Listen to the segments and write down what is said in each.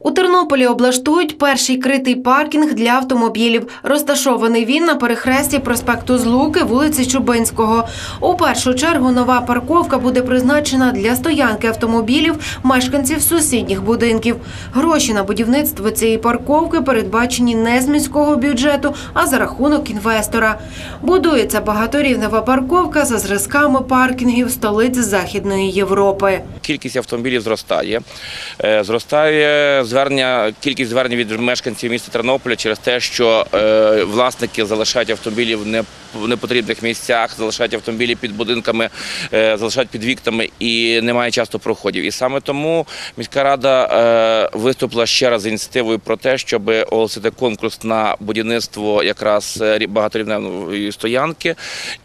У Тернополі облаштують перший критий паркінг для автомобілів. Розташований він на перехресті проспекту Злуки, вулиці Чубинського. У першу чергу нова парковка буде призначена для стоянки автомобілів мешканців сусідніх будинків. Гроші на будівництво цієї парковки передбачені не з міського бюджету, а за рахунок інвестора. Будується багаторівнева парковка за зразками паркінгів столиць Західної Європи. Кількість автомобілів зростає. Е, Зростає звернення, кількість звернень від мешканців міста Тернополя через те, що е, власники залишають автомобілі в не- в непотрібних місцях, залишають автомобілі під будинками, е, залишають під вікнами і немає часто проходів. І саме тому міська рада е, виступила ще раз з ініціативою про те, щоб оголосити конкурс на будівництво якраз багаторівневої стоянки.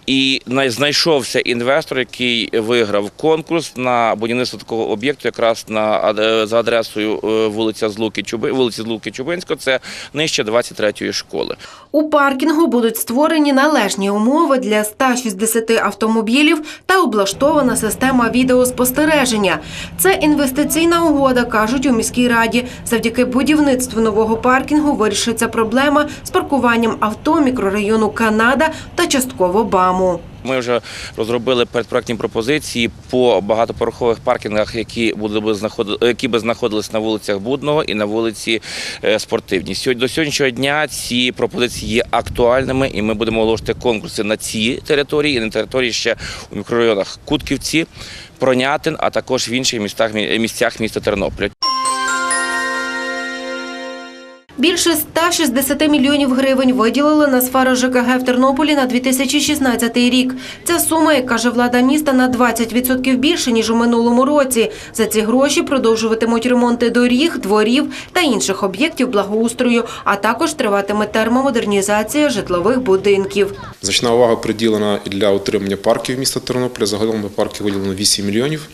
І най- знайшовся інвестор, який виграв конкурс на будівництво такого об'єкту, якраз на за адресою е, вулиця Злуки Чуби, вулиці Злуки Чубинського. Це нижче 23-ї школи. У паркінгу будуть створені належні умови для 160 автомобілів та облаштована система відеоспостереження. Це інвестиційна угода, кажуть у міській раді. Завдяки будівництву нового паркінгу вирішиться проблема з паркуванням авто мікрорайону Канада та частково БАМу. Ми вже розробили передпроектні пропозиції по багатоповерхових паркінгах, які би знаходи- які би знаходились на вулицях Будного і на вулиці е, Спортивній. Сьогодні до сьогоднішнього дня ці пропозиції є актуальними, і ми будемо оголошувати конкурси на ці території і на території ще у мікрорайонах Кутківці, Пронятин, а також в інших містах місцях міста Тернополя. Більше 160 мільйонів гривень виділили на сферу ЖКГ в Тернополі на 2016 рік. Ця сума, як каже влада міста, на 20% більше, ніж у минулому році. За ці гроші продовжуватимуть ремонти доріг, дворів та інших об'єктів благоустрою, а також триватиме термомодернізація житлових будинків. Значна увага приділена і для утримання парків міста Тернополя. Загалом на парки виділено 8 мільйонів.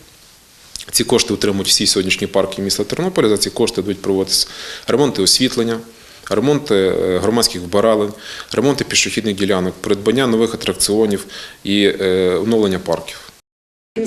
Ці кошти отримують всі сьогоднішні парки міста Тернополя. За ці кошти будуть проводитися ремонти освітлення, ремонти е, громадських вбиралень, ремонти пішохідних ділянок, придбання нових атракціонів і е, оновлення парків.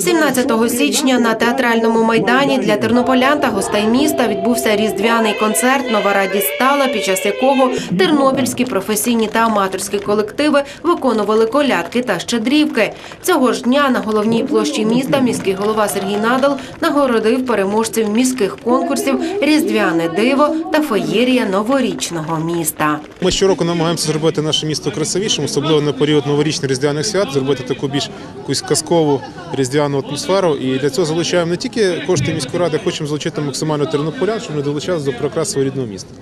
17 січня на театральному майдані для тернополян та гостей міста відбувся різдвяний концерт Нова радість стала, під час якого тернопільські професійні та аматорські колективи виконували колядки та щедрівки. Цього ж дня на головній площі міста міський голова Сергій Надал нагородив переможців міських конкурсів Різдвяне диво та феєрія новорічного міста. Ми щороку намагаємося зробити наше місто красивішим, особливо на період новорічних різдвяних свят, зробити таку більш якусь казкову різдвяну атмосферу. І для цього залучаємо не тільки кошти міської ради, хочемо залучити максимально тернополян, щоб вони долучалися до прокрасу рідного міста.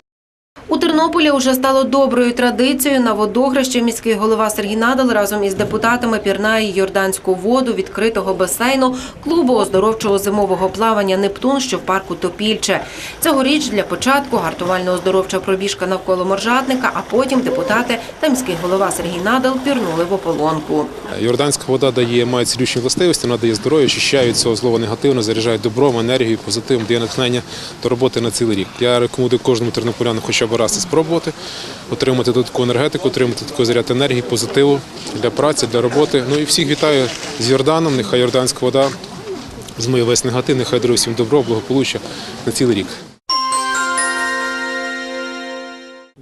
Тернополі вже стало доброю традицією на водограще міський голова Сергій Надал разом із депутатами пірнає Йорданську воду відкритого басейну клубу оздоровчого зимового плавання Нептун, що в парку Топільче. Цьогоріч для початку гартувально-оздоровча пробіжка навколо моржатника, а потім депутати та міський голова Сергій Надал пірнули в ополонку. Йорданська вода дає має цілющі властивості, вона дає здоров'я, очищає цього злого негативно, заряджає добром, енергію, позитивом, дає натхнення до роботи на цілий рік. Я рекомендую кожному тернополяну хоча б раз спробувати, отримати додаткову енергетику, отримати такий заряд енергії, позитиву для праці, для роботи. Ну і всіх вітаю з Йорданом. Нехай Йорданська вода змиє весь негатив, нехай дарує всім добро, благополуччя на цілий рік.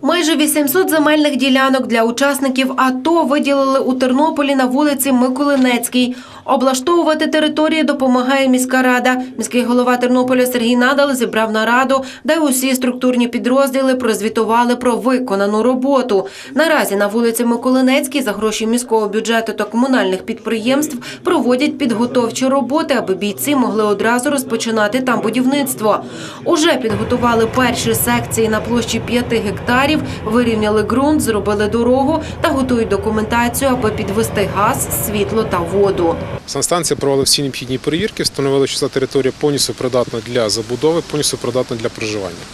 Майже 800 земельних ділянок для учасників АТО виділили у Тернополі на вулиці Миколинецькій. Облаштовувати території допомагає міська рада. Міський голова Тернополя Сергій Надал зібрав нараду, де усі структурні підрозділи прозвітували про виконану роботу. Наразі на вулиці Миколинецькій за гроші міського бюджету та комунальних підприємств проводять підготовчі роботи, аби бійці могли одразу розпочинати там будівництво. Уже підготували перші секції на площі 5 гектарів, вирівняли ґрунт, зробили дорогу та готують документацію, аби підвести газ, світло та воду. Санстанція провела всі необхідні перевірки, встановила, що ця територія повністю придатна для забудови, повністю придатна для проживання.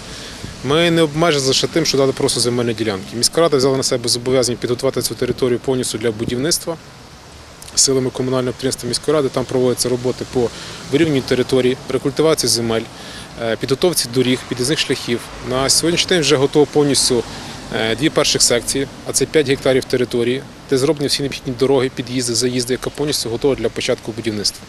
Ми не обмежені лише тим, що дали просто земельні ділянки. Міська рада взяла на себе зобов'язання підготувати цю територію повністю для будівництва. Силами комунального підприємства міської ради там проводяться роботи по вирівнюванню території, рекультивації земель, е, підготовці доріг, під'їзних шляхів. На сьогоднішній день вже готово повністю е, дві перших секції, а це 5 гектарів території, де зроблені всі необхідні дороги, під'їзди, заїзди, яка повністю готова для початку будівництва.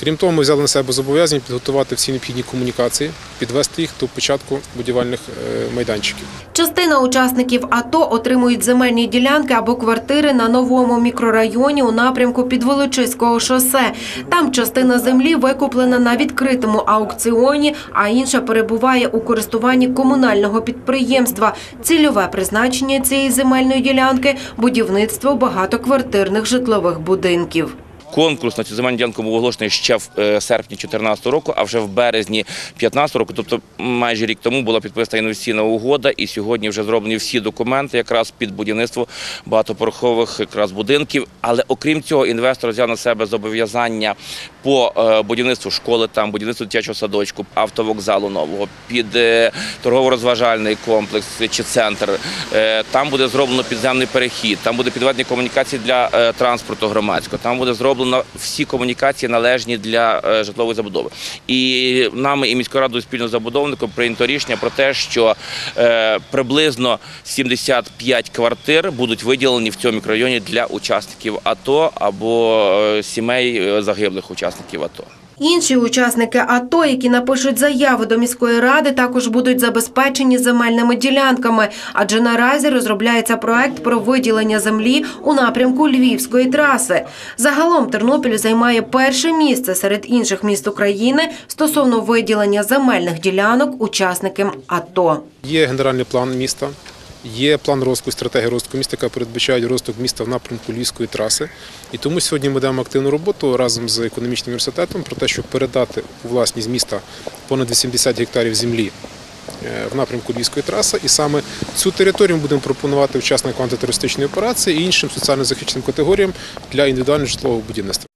Крім того, ми взяли на себе зобов'язання підготувати всі необхідні комунікації, підвести їх до початку будівельних е, майданчиків. Частина учасників АТО отримують земельні ділянки або квартири на новому мікрорайоні у напрямку Підволочиського шосе. Там частина землі викуплена на відкритому аукціоні, а інша перебуває у користуванні комунального підприємства. Цільове призначення цієї земельної ділянки – будівництво багатоквартирних житлових будинків. Конкурс на цю земельну ділянку був оголошений ще в е, серпні 2014 року, а вже в березні 2015 року, тобто майже рік тому, була підписана інвестиційна угода, і сьогодні вже зроблені всі документи якраз під будівництво багатопорохових якраз будинків. Але окрім цього, інвестор взяв на себе зобов'язання по е, будівництву школи, там будівництву дитячого садочку, автовокзалу нового, під е, торгово-розважальний комплекс чи центр. Там буде зроблено підземний перехід, там буде підведені комунікації для транспорту громадського, там буде зроблено всі комунікації належні для е, житлової забудови. І нами і міською радою спільно з забудовником прийнято рішення про те, що е, приблизно 75 квартир будуть виділені в цьому мікрорайоні для учасників АТО або е, сімей загиблих учасників АТО. Інші учасники АТО, які напишуть заяви до міської ради, також будуть забезпечені земельними ділянками, адже наразі розробляється проект про виділення землі у напрямку Львівської траси. Загалом Тернопіль займає перше місце серед інших міст України стосовно виділення земельних ділянок учасникам АТО. Є генеральний план міста, є план розвитку, стратегія розвитку міста, яка передбачає розвиток міста в напрямку Львівської траси. І тому сьогодні ми ведемо активну роботу разом з економічним університетом про те, щоб передати у власність міста понад 80 гектарів землі е, в напрямку Львівської траси. І саме цю територію ми будемо пропонувати учасникам антитерористичної операції і іншим соціально захищеним категоріям для індивідуального житлового будівництва.